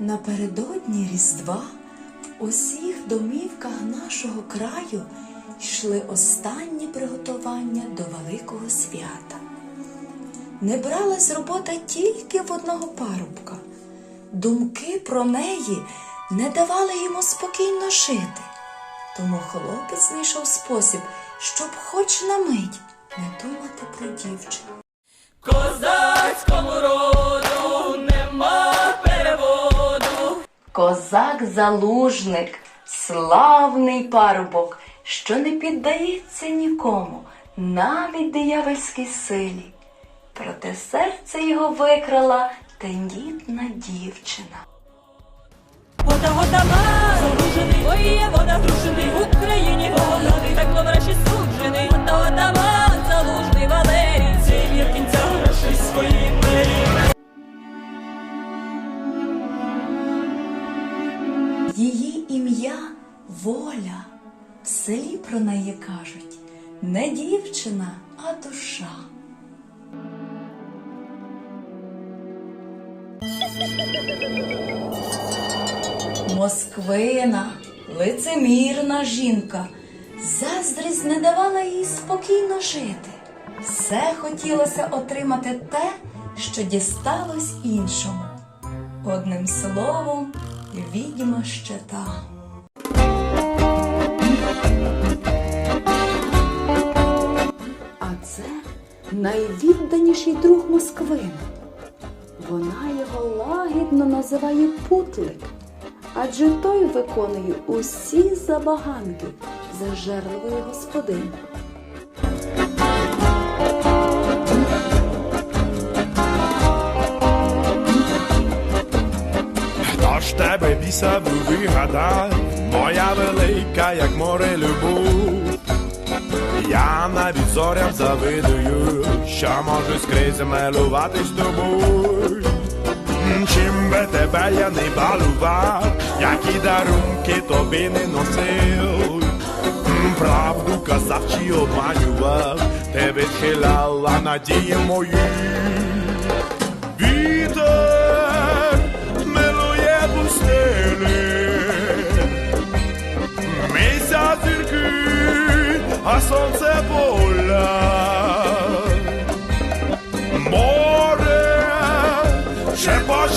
Напередодні Різдва в усіх домівках нашого краю йшли останні приготування до Великого свята. Не бралась робота тільки в одного парубка. Думки про неї не давали йому спокійно жити. Тому хлопець знайшов спосіб, щоб хоч на мить не думати про дівчину. Козацькому роду Козак залужник, славний парубок, що не піддається нікому, навіть диявольській силі. Проте серце його викрала тендітна дівчина. Її ім'я воля. В селі про неї кажуть не дівчина, а душа. Москвина, лицемірна жінка, заздрість не давала їй спокійно жити. Все хотілося отримати те, що дісталось іншому. Одним словом, відьма ще та. А це найвідданіший друг Москвини. Вона його лагідно називає путлик, адже той виконує усі забаганки зажерливої господині. Тебе бісаду вигадав, моя велика, як море любов. Я навіть зорям завидую, що можу скрізь милуватись тобою. Чим би тебе я не балував, які дарунки тобі не носив. Правду казав чи обманював, ти відхиляла надії мої. Вітер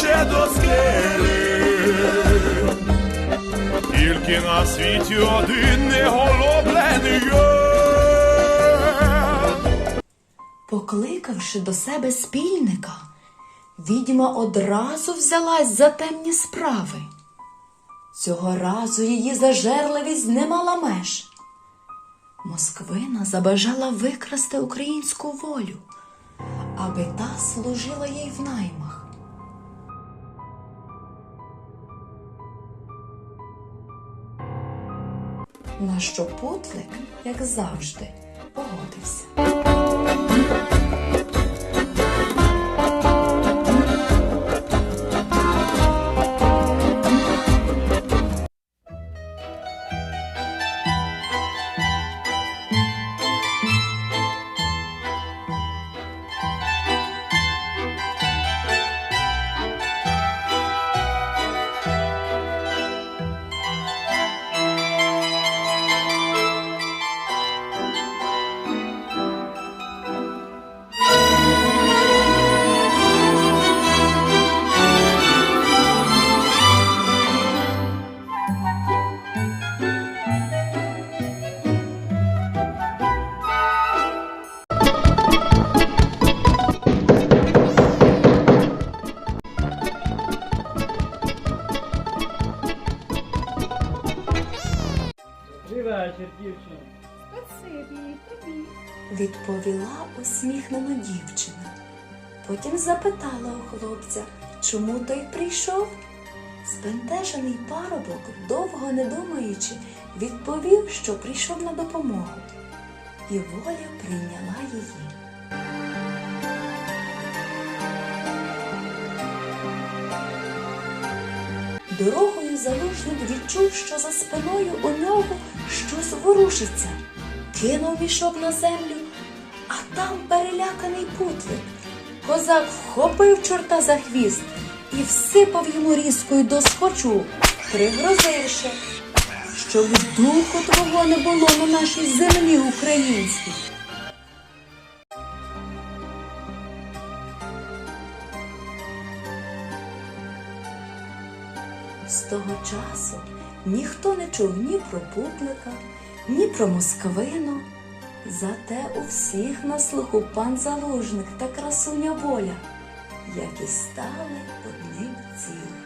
шепоче до скелі, тільки на світі один неголоблений. Покликавши до себе спільника, відьма одразу взялась за темні справи. Цього разу її зажерливість не мала меж. Москвина забажала викрасти українську волю, аби та служила їй в наймах. На що путлик, як завжди, погодився. Вечір, дівчино. Спасибі, тобі. відповіла усміхнена дівчина. Потім запитала у хлопця, чому той прийшов. Спентежений парубок, довго не думаючи, відповів, що прийшов на допомогу. І воля прийняла її. Дорогою залужник відчув, що за спиною у нього щось ворушиться. Кинув мішок на землю, а там переляканий путлик. Козак вхопив чорта за хвіст і всипав йому різкою досхочу, пригрозивши, щоб духу твого не було на нашій землі українській. З того часу ніхто не чув ні про пуплика, ні про москвину. Зате у всіх на слуху пан залужник та красуня воля, які стали одним цілим.